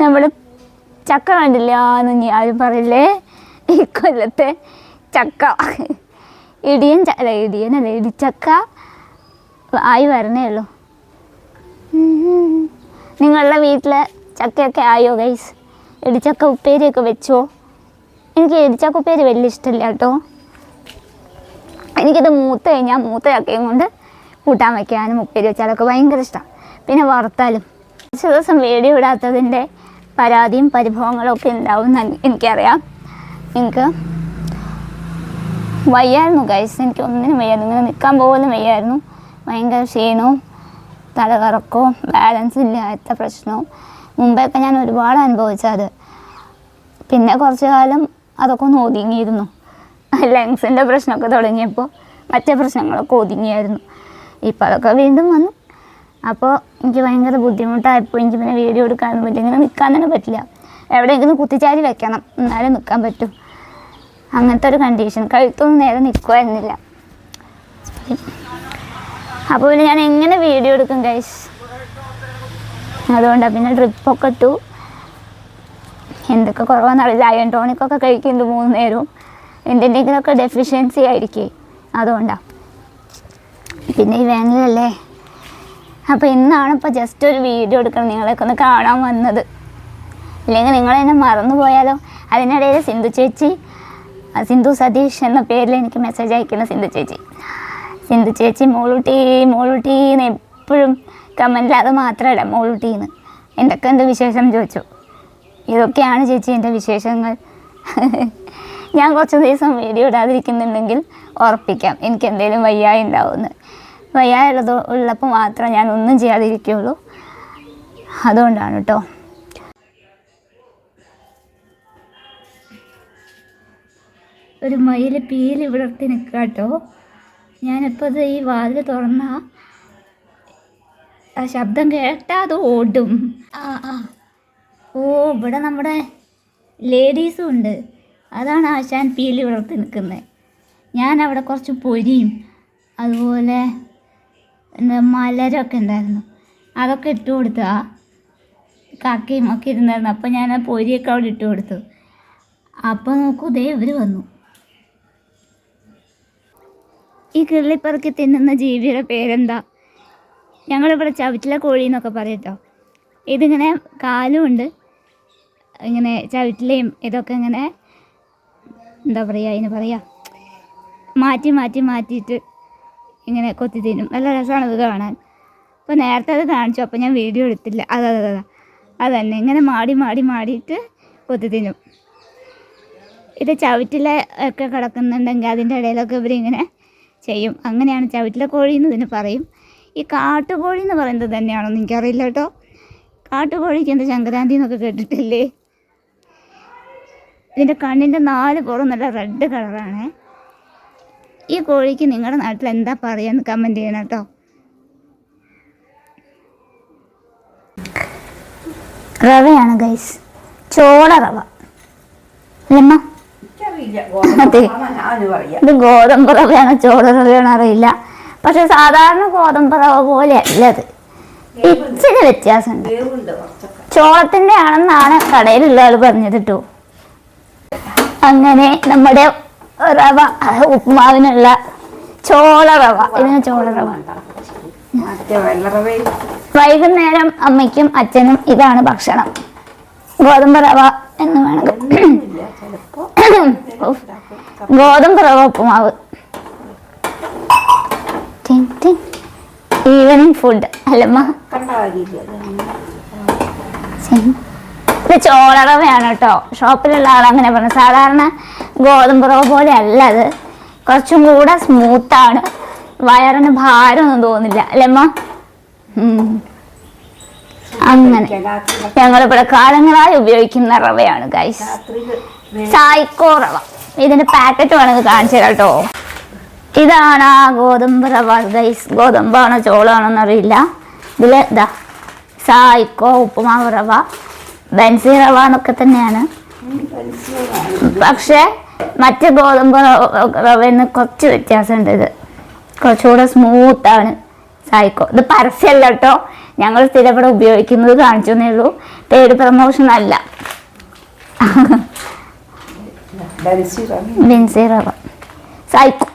നമ്മൾ ചക്ക കണ്ടില്ല? ഇനി ആരും പറയില്ലേ ഈ കൊല്ലത്തെ ചക്ക. ഇടിയൻ ച അല്ല ഇടിച്ചക്ക ആയി വരണേ ഉള്ളൂ. നിങ്ങളുടെ വീട്ടിലെ ചക്കയൊക്കെ ആയോ ഗൈസ് ഇടിച്ചക്ക ഉപ്പേരിയൊക്കെ വെച്ചോ? എനിക്ക് ഇടിച്ചക്ക ഉപ്പേരി വലിയ ഇഷ്ടമില്ല കേട്ടോ. എനിക്കത് മൂത്ത് കഴിഞ്ഞാൽ മൂത്ത ചക്കയും കൊണ്ട് കൂട്ടാൻ വയ്ക്കാനും ഉപ്പേരി വെച്ചാലൊക്കെ ഭയങ്കര ഇഷ്ടമാണ് പിന്നെ വറുത്താലും. കുറച്ച് ദിവസം വേടി ഇടാത്തതിന്റെ പരാതിയും പരിഭവങ്ങളും ഒക്കെ ഉണ്ടാവും എനിക്കറിയാം. എനിക്ക് വയ്യായിരുന്നു ഗൈസ് എനിക്ക് ഒന്നിനും വയ്യായിരുന്നു. ഇങ്ങനെ നിൽക്കാൻ പോലും വയ്യായിരുന്നു. ഭയങ്കര ക്ഷീണവും തലകറക്കവും ബാലൻസ് ഇല്ലാത്ത പ്രശ്നവും. മുമ്പൊക്കെ ഞാൻ ഒരുപാട് അനുഭവിച്ചത്. പിന്നെ കുറച്ച് കാലം അതൊക്കെ ഒന്ന് ഒതുങ്ങിയിരുന്നു. ലങ്സിന്റെ പ്രശ്നമൊക്കെ തുടങ്ങിയപ്പോൾ മറ്റേ പ്രശ്നങ്ങളൊക്കെ ഒതുങ്ങിയായിരുന്നു. ഇപ്പോൾ അതൊക്കെ വീണ്ടും വന്നു. അപ്പോൾ എനിക്ക് ഭയങ്കര ബുദ്ധിമുട്ടായപ്പോൾ എനിക്ക് പിന്നെ വീഡിയോ എടുക്കാനൊന്നും പറ്റില്ല. ഇങ്ങനെ നിൽക്കാൻ തന്നെ പറ്റില്ല. എവിടെയെങ്കിലും കുത്തിച്ചാരി വെക്കണം. എന്നാലേ നിൽക്കാൻ പറ്റും. അങ്ങനത്തെ ഒരു കണ്ടീഷൻ കഴുത്തൊന്നും നേരെ നിൽക്കുമായിരുന്നില്ല അപ്പോൾ പിന്നെ ഞാൻ എങ്ങനെ വീഡിയോ എടുക്കും ഗൈസ് അതുകൊണ്ടാണ് പിന്നെ ഡ്രിപ്പൊക്കെ ഇട്ടു. എന്തൊക്കെ കുറവാണെന്നറിയില്ല അയൺ ടോണിക്കൊക്കെ കഴിക്കുന്നുണ്ട് മൂന്ന് നേരവും. എന്തിന്റെങ്കിലുമൊക്കെ ഡെഫിഷ്യൻസി ആയിരിക്കേ. അതുകൊണ്ടാണ് പിന്നെ ഈ വേനലല്ലേ? അപ്പോൾ ഇന്നാണ് ഇപ്പോൾ ജസ്റ്റ് ഒരു വീഡിയോ എടുക്കണം നിങ്ങളെയൊക്കെ ഒന്ന് കാണാൻ വന്നത്. ഇല്ലെങ്കിൽ നിങ്ങളെന്നെ മറന്നു പോയാലോ? അതിനിടയിൽ സിന്ധു ചേച്ചി സിന്ധു സതീഷ് എന്ന പേരിൽ എനിക്ക് മെസ്സേജ് അയക്കുന്ന സിന്ധു ചേച്ചി. സിന്ധു ചേച്ചി മോളൂട്ടി മോളൂട്ടി എന്ന് എപ്പോഴും കമന്റിൽ അത് മാത്രമല്ല മോളൂട്ടിന്ന് എന്തൊക്കെ എന്ത് വിശേഷം ചോദിച്ചു. ഇതൊക്കെയാണ് ചേച്ചി എന്റെ വിശേഷങ്ങൾ. ഞാൻ കുറച്ച് ദിവസം വീഡിയോ ഇടാതിരിക്കുന്നുണ്ടെങ്കിൽ ഉറപ്പിക്കാം. എനിക്ക് എന്തെങ്കിലും വയ്യായി ഉണ്ടാവുമെന്ന്. വയ്യായ ഉള്ളത് ഉള്ളപ്പോൾ മാത്രം ഞാൻ ഒന്നും ചെയ്യാതിരിക്കുകയുള്ളൂ. അതുകൊണ്ടാണ് കേട്ടോ ഒരു മയിൽ പീൽ വിടർത്തി നിൽക്കുക കേട്ടോ ഞാനിപ്പോൾ ഈ വാതിൽ തുറന്ന ആ ശബ്ദം കേട്ടാൽ അത് ഓടും. ആ ആ. ഓ ഇവിടെ നമ്മുടെ ലേഡീസും ഉണ്ട്. അതാണ് ആശാൻ പീലി വിളർത്തി നിൽക്കുന്നത് ഞാൻ അവിടെ കുറച്ച് പൊരിയും. അതുപോലെ എന്താ മലരൊക്കെ ഉണ്ടായിരുന്നു. അതൊക്കെ ഇട്ട് കൊടുത്തു. ആ കാക്കയും ഒക്കെ ഇരുന്നായിരുന്നു. അപ്പോൾ ഞാൻ ആ പൊരിയൊക്കെ അവിടെ ഇട്ട് കൊടുത്തു. അപ്പോൾ നോക്കൂ ദേ ഇവർ വന്നു. ഈ കിള്ളിപ്പറക്കി തിന്നുന്ന ജീവിയുടെ പേരെന്താ? ഞങ്ങളിവിടെ ചവിറ്റില കോഴി എന്നൊക്കെ പറയട്ടോ ഇതിങ്ങനെ കാലും ഉണ്ട്. ഇങ്ങനെ ചവിറ്റിലയും ഇതൊക്കെ ഇങ്ങനെ എന്താ പറയുക അതിന് പറയുക മാറ്റി മാറ്റി മാറ്റിയിട്ട് ഇങ്ങനെ കൊത്തി തിന്നും. നല്ല രസമാണ് അത് കാണാൻ. അപ്പോൾ നേരത്തെ അത് കാണിച്ചു അപ്പോൾ ഞാൻ വീഡിയോ എടുത്തില്ല. അതെ അതെ അതെ അതന്നെ ഇങ്ങനെ മാടി മാടി മാടിയിട്ട് കൊത്തി തിന്നും. ഇത് ചവിറ്റിലെ ഒക്കെ കിടക്കുന്നുണ്ടെങ്കിൽ അതിന്റെ ഇടയിലൊക്കെ ഇവരിങ്ങനെ ചെയ്യും. അങ്ങനെയാണ് ചവിറ്റിലെ കോഴി എന്ന് ഇതിന് പറയും. ഈ കാട്ടുകോഴി എന്ന് പറയുന്നത് തന്നെയാണോ എന്ന് എനിക്കറിയില്ല കേട്ടോ. കാട്ടുകോഴിക്ക് എന്താ സംക്രാന്തി എന്നൊക്കെ കേട്ടിട്ടില്ലേ? ഇതിന്റെ കണ്ണിന്റെ നാല് പുറം നല്ല റെഡ് കളറാണ് ഈ കോഴിക്ക് നിങ്ങളുടെ നാട്ടിൽ എന്താ പറയാന്ന് കമന്റ് ചെയ്യണം കേട്ടോ റവയാണ് ഗൈസ് ചോള റവ. അല്ലമ്മ? അതെ. ഇത് ഗോതമ്പ് റവയാണോ ചോള റവയാണോ അറിയില്ല. പക്ഷെ സാധാരണ ഗോതമ്പ് റവ പോലെ അല്ല അത്. ഇച്ചിരി വ്യത്യാസമുണ്ട്. ചോളത്തിന്റെ ആണെന്നാണ് കടയിലുള്ള ആൾ പറഞ്ഞത് കേട്ടോ അങ്ങനെ നമ്മുടെ റവ ഉപ്മാവിനുള്ള ചോള റവ. ഇതിന് ചോള റവ. വൈകുന്നേരം അമ്മയ്ക്കും അച്ഛനും ഇതാണ് ഭക്ഷണം. ഗോതമ്പ് റവ എന്ന് വേണമെങ്കിൽ. ഗോതമ്പ് റവ ഉപ്പുമാവ് ഈവനിങ് ഫുഡ് അല്ലമ്മ. ഇത് ചോളറവയാണ് കേട്ടോ. ഷോപ്പിലുള്ള ആൾ അങ്ങനെ പറഞ്ഞു. സാധാരണ ഗോതമ്പ് റവ പോലെ അല്ല അത്. കുറച്ചും കൂടെ സ്മൂത്താണ് വയറിന് ഭാരമൊന്നും തോന്നില്ല അല്ലമ്മ അമ്മ? അങ്ങനെ. ഞങ്ങളിവിടെ കാലങ്ങളായി ഉപയോഗിക്കുന്ന റവയാണ് ഗൈസ് സായിക്കോ റവ. ഇതിന്റെ പാക്കറ്റ് വേണമെങ്കിൽ കാണിച്ചു കേട്ടോ. ഇതാണ് ആ ഗോതമ്പ് റവ ഗൈസ് ഗോതമ്പാണോ ചോളാണോ എന്നറിയില്ല. ഇതിൽ ഇതാ സായിക്കോ ഉപ്പുമാവ് റവ. ബൻസി തന്നെയാണ്. പക്ഷേ മറ്റ് ഗോതമ്പ് റവന്ന് കുറച്ച് വ്യത്യാസമുണ്ട് ഇത്. കുറച്ചുകൂടെ സ്മൂത്താണ് സായിക്കോ ഇത് പരസ്യമല്ല കേട്ടോ. ഞങ്ങൾ സ്ഥിരം ഇവിടെ ഉപയോഗിക്കുന്നത് കാണിച്ചു എന്നേ ഉള്ളൂ. പേര് പ്രമോഷൻ അല്ല. ബൻസി റവ. സൈക്കോ.